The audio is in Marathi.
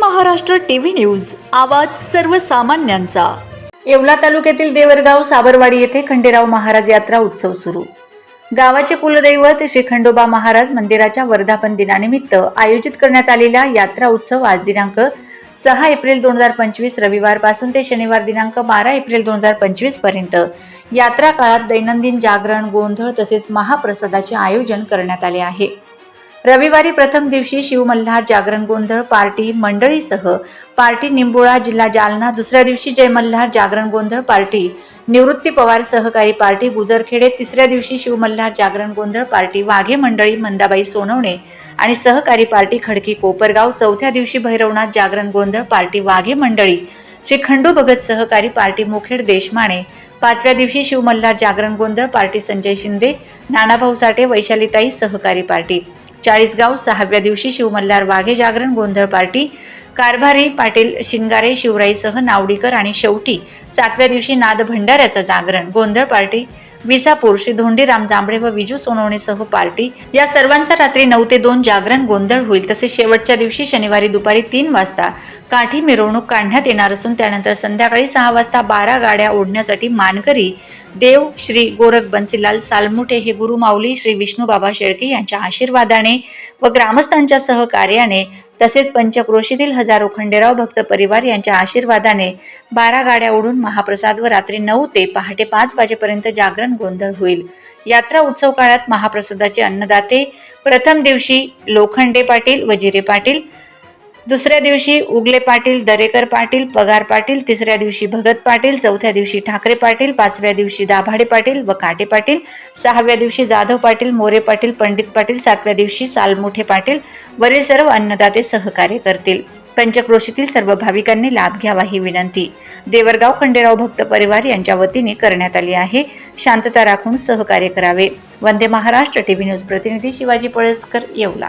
महाराष्ट्र टीव्ही न्यूज आवाज सर्वसामान्यांचा. येवला तालुक्यातील देवरगाव साबरवाडी येथे खंडेराव महाराज यात्रा उत्सव सुरू. गावाचे कुलदैवत श्री खंडोबा महाराज मंदिराच्या वर्धापन दिनानिमित्त आयोजित करण्यात आलेला यात्रा उत्सव आज दिनांक सहा एप्रिल दोन हजार पंचवीस रविवारपासून ते शनिवार दिनांक बारा एप्रिल दोन हजार पंचवीसपर्यंत. यात्रा काळात दैनंदिन जागरण गोंधळ तसेच महाप्रसादाचे आयोजन करण्यात आले आहे. रविवारी प्रथम दिवशी शिवमल्हार जागरण गोंधळ पार्टी मंडळीसह पार्टी निंबोळा जिल्हा जालना. दुसऱ्या दिवशी जयमल्हार जागरण गोंधळ पार्टी. निवृत्ती पवार सहकारी पार्टी गुजरखेडे. तिसऱ्या दिवशी शिवमल्हार जागरण गोंधळ पार्टी वाघे मंडळी मंदाबाई सोनवणे आणि सहकारी पार्टी खडकी कोपरगाव. चौथ्या दिवशी भैरवनाथ जागरण गोंधळ पार्टी वाघे मंडळी. श्री खंडू भगत सहकारी पार्टी मुखेड देशमाने पाचव्या दिवशी शिवमल्हार जागरण गोंधळ पार्टी संजय शिंदे. नानाभाऊ साठे वैशालीताई सहकारी पार्टी. चाळीसगाव सहाव्या दिवशी शिवमल्हार वाघे जागरण गोंधळ पार्टी कारभारी पाटील शिंगारे शिवराईसह नावडीकर आणि शेवटी सातव्या दिवशी नाद भंडाऱ्याचं जागरण गोंधळ पार्टी विसापूर श्री धोंडीराम जांभळे व विजू सोनवणेसह पार्टी. या सर्वांचा रात्री नऊ ते दोन जागरण गोंधळ होईल. तसेच शेवटच्या दिवशी शनिवारी दुपारी तीन वाजता काठी मिरवणूक काढण्यात येणार असून त्यानंतर संध्याकाळी सहा वाजता बारा गाड्या ओढण्यासाठी मानकरी देव श्री गोरख बन्सीलाल सालमुठे हे गुरुमाऊली श्री श्री विष्णूबाबा शेळके यांच्या आशीर्वादाने व ग्रामस्थांच्या सहकार्याने तसेच पंचक्रोशीतील हजारो खंडेराव भक्त परिवार यांच्या आशीर्वादाने बारा गाड्या ओढून महाप्रसाद व रात्री नऊ ते पहाटे पाच वाजेपर्यंत जागरण गोंधळ होईल. यात्रा उत्सव काळात महाप्रसादाचे अन्नदाते प्रथम दिवशी लोखंडे पाटील व जिरे पाटील दुसऱ्या दिवशी उगले पाटील दरेकर पाटील पगार पाटील तिसऱ्या दिवशी भगत पाटील चौथ्या दिवशी ठाकरे पाटील पाचव्या दिवशी दाभाडे पाटील व काटे पाटील सहाव्या दिवशी जाधव पाटील मोरे पाटील पंडित पाटील सातव्या दिवशी सालमोठे पाटील वरील सर्व अन्नदाते सहकार्य करतील. पंचक्रोशीतील सर्व भाविकांनी लाभ घ्यावा ही विनंती. देवरगाव खंडेराव भक्त परिवार यांच्या वतीने करण्यात आली आहे. शांतता राखून सहकार्य करावे. वंदे महाराष्ट्र टीव्ही न्यूज प्रतिनिधी शिवाजी पळसकर येवला.